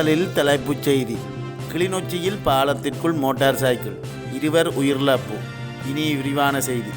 முதலில் தலைப்புச் செய்தி. கிளிநொச்சியில் பாலத்திற்குள் மோட்டார் சைக்கிள். இருவர் உயிரிழப்பு. இனி விரிவான செய்தி.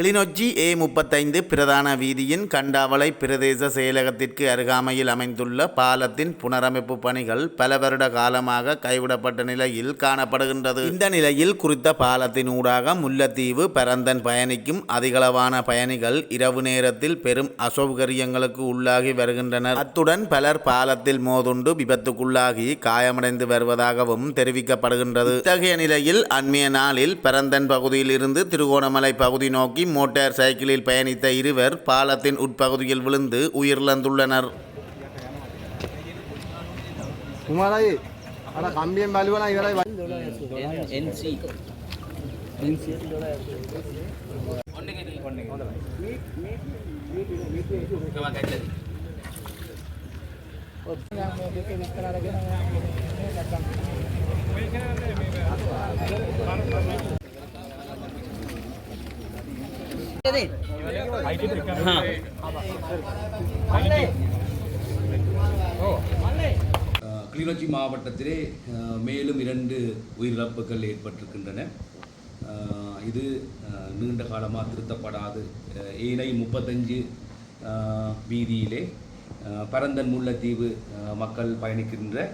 கிளிநொச்சி ஏ முப்பத்தைந்து பிரதான வீதியின் கண்டாவளை பிரதேச செயலகத்திற்கு அருகாமையில் அமைந்துள்ள பாலத்தின் புனரமைப்பு பணிகள் பல வருட காலமாக கைவிடப்பட்ட நிலையில் காணப்படுகின்றது. இந்த நிலையில் குறித்த பாலத்தின் ஊடாக முல்லத்தீவு பரந்தன் பயணிக்கும் அதிகளவான பயணிகள் இரவு நேரத்தில் பெரும் அசௌகரியங்களுக்கு உள்ளாகி வருகின்றனர். அத்துடன் பலர் பாலத்தில் மோதுண்டு விபத்துக்குள்ளாகி காயமடைந்து வருவதாகவும் தெரிவிக்கப்படுகின்றது. இத்தகைய நிலையில் அண்மைய நாளில் பரந்தன் பகுதியில் இருந்து திருகோணமலை பகுதி நோக்கி மோட்டார் சைக்கிளில் பயணித்த இருவர் பாலத்தின் உட்பகுதியில் விழுந்து உயிரிழந்துள்ளனர். கிளிநொச்சி மாவட்டத்திலே மேலும் இரண்டு உயிரிழப்புகள் ஏற்பட்டிருக்கின்றன. இது நீண்ட காலமாக திருத்தப்படாது. ஏனை முப்பத்தஞ்சு வீதியிலே பரந்தன் முல்லைத்தீவு மக்கள் பயணிக்கின்ற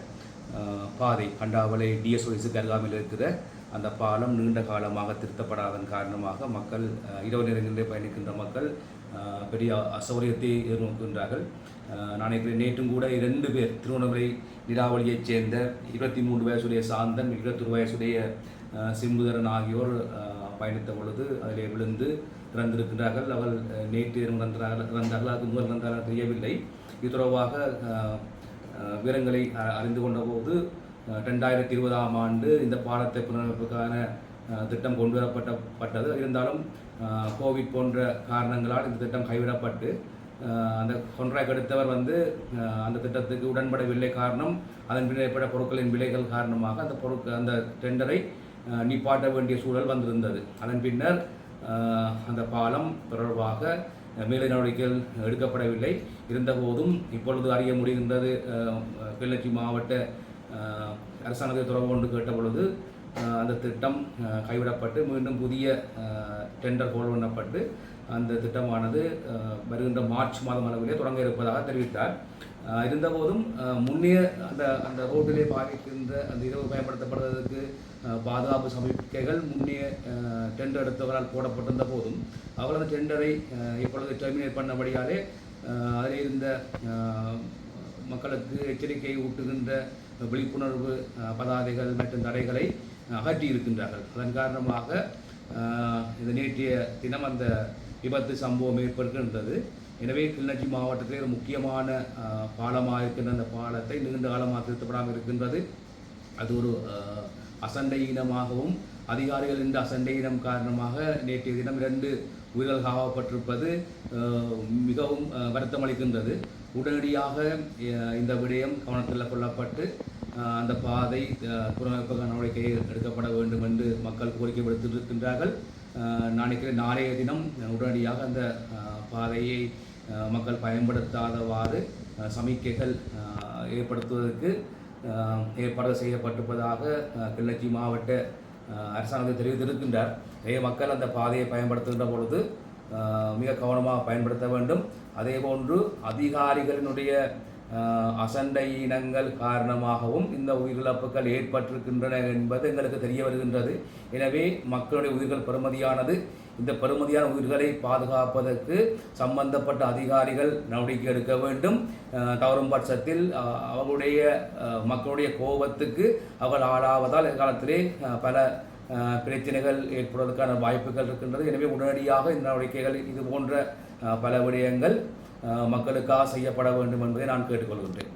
பாதை கண்டாவளை டிஎஸ்ஓஎஸுக்கு அருகாமையில் இருக்கிற அந்த பாலம் நீண்ட காலமாக திருத்தப்படாதன் காரணமாக மக்கள் இரவு நேரங்களிலே பயணிக்கின்ற மக்கள் பெரிய அசௌகரியத்தை எதிர்நோக்குகின்றார்கள். நான் நேற்றும் கூட இரண்டு பேர் திருவண்ணாமலை நிலாவளியைச் சேர்ந்த இருபத்தி மூன்று வயசுடைய சாந்தன் இருபத்தொரு வயசுடைய சிம்புதரன் ஆகியோர் பயணித்த பொழுது அதிலே விழுந்து இறந்திருக்கின்றார்கள். அவள் நேற்று இறந்தார்கள் இறந்தார்கள் அதுக்கு முதல் இறந்தார்கள் தெரியவில்லை. இது தொடர்பாக விவரங்களை அ- அறிந்து கொண்ட போது ரெண்டாயிரத்தி இருபதாம் ஆண்டு இந்த பாலத்தை புனரமைப்புக்கான திட்டம் கொண்டு வரப்பட்ட பட்டது இருந்தாலும் கோவிட் போன்ற காரணங்களால் இந்த திட்டம் கைவிடப்பட்டு அந்த கொன்ட்ராக்ட் எடுத்தவர் வந்து அந்த திட்டத்துக்கு உடன்படவில்லை காரணம் அதன் பின் ஏற்பட்ட பொருட்களின் விலைகள் காரணமாக அந்த பொருட்கள் அந்த டெண்டரை நிப்பாட்ட வேண்டிய சூழல் வந்திருந்தது. அதன் பின்னர் அந்த பாலம் தொடர்பாக மேலை நடவடிக்கைகள் எடுக்கப்படவில்லை. இருந்தபோதும் இப்பொழுது அறிய முடிகின்றது அஹ், கிளிநொச்சி மாவட்ட அரசாங்கத்தை தொடர்பு கொண்டு கேட்ட பொழுது அந்த திட்டம் கைவிடப்பட்டு மீண்டும் புதிய டெண்டர் கோல் பண்ணப்பட்டு அந்த திட்டமானது வருகின்ற மார்ச் மாதம் அளவிலே தொடங்க இருப்பதாக தெரிவித்தார். இருந்தபோதும் முன்னே அந்த அந்த ரோட்டிலே பாவிக்கின்ற அந்த இரவு பயன்படுத்தப்படுவதற்கு பாதுகாப்பு சமிக்கைகள் முன்னே டெண்டர் எடுத்தவரால் போடப்பட்டிருந்த போதும் அவர் அந்த டெண்டரை இப்பொழுது டெர்மினேட் பண்ணபடியாலே அதில் இருந்த மக்களுக்கு எச்சரிக்கை ஊட்டுகின்ற விழிப்புணர்வு பதாதைகள் மற்றும் தடைகளை அகற்றி இருக்கின்றார்கள். அதன் காரணமாக இந்த இது நேற்றைய தினம் அந்த விபத்து சம்பவம் ஏற்படுகின்றது எனவே கிளிநொச்சி மாவட்டத்தில் ஒரு முக்கியமான பாலமாக இருக்கின்ற அந்த பாலத்தை நீண்ட காலமாக திருத்தப்படாமல் இருக்கின்றது. அது ஒரு அஹ், அசண்டையினமாகவும் அதிகாரிகள் இந்த அசண்டையினம் காரணமாக நேற்றைய தினம் இரண்டு உயிர்கள் காவப்பட்டிருப்பது மிகவும் வருத்தம் வருத்தமளிக்கின்றது. உடனடியாக இந்த விடயம் கவனத்தில் கொள்ளப்பட்டு அந்த பாதை அஹ், புனரமைப்பு நடவடிக்கை எடுக்கப்பட வேண்டும் என்று மக்கள் கோரிக்கை விடுத்திருக்கின்றார்கள் நாளைக்கு நாளைய தினம் உடனடியாக அந்த பாதையை மக்கள் பயன்படுத்தாதவாறு சமிக்கைகள் ஏற்படுத்துவதற்கு ஏற்பாடு செய்யப்பட்டிருப்பதாக அஹ், மாவட்ட அரசாங்கத்தை தெரிவித்திருக்கின்றார். நிறைய மக்கள் அந்த பாதையை பயன்படுத்துகின்ற பொழுது மிக கவனமாக பயன்படுத்த வேண்டும். அதேபோன்று அதிகாரிகளினுடைய அசண்டை இனங்கள் காரணமாகவும் இந்த உயிரிழப்புகள் ஏற்பட்டிருக்கின்றன என்பது எங்களுக்கு தெரிய வருகின்றது. எனவே மக்களுடைய உயிர்கள் பெறுமதியானது. இந்த பெறுமதியான உயிர்களை பாதுகாப்பதற்கு சம்பந்தப்பட்ட அதிகாரிகள் நடவடிக்கை எடுக்க வேண்டும். தவறும் பட்சத்தில் அவர்களுடைய மக்களுடைய கோபத்துக்கு அவர்கள் ஆளாவதால் எதிர்காலத்திலே பல பிரச்சனைகள் ஏற்படுவதற்கான வாய்ப்புகள் இருக்கின்றது. எனவே உடனடியாக இந்த நடவடிக்கைகள் இது போன்ற பல விடயங்கள் மக்களுக்காக செய்யப்பட வேண்டும் என்பதை நான் கேட்டுக்கொள்கின்றேன்.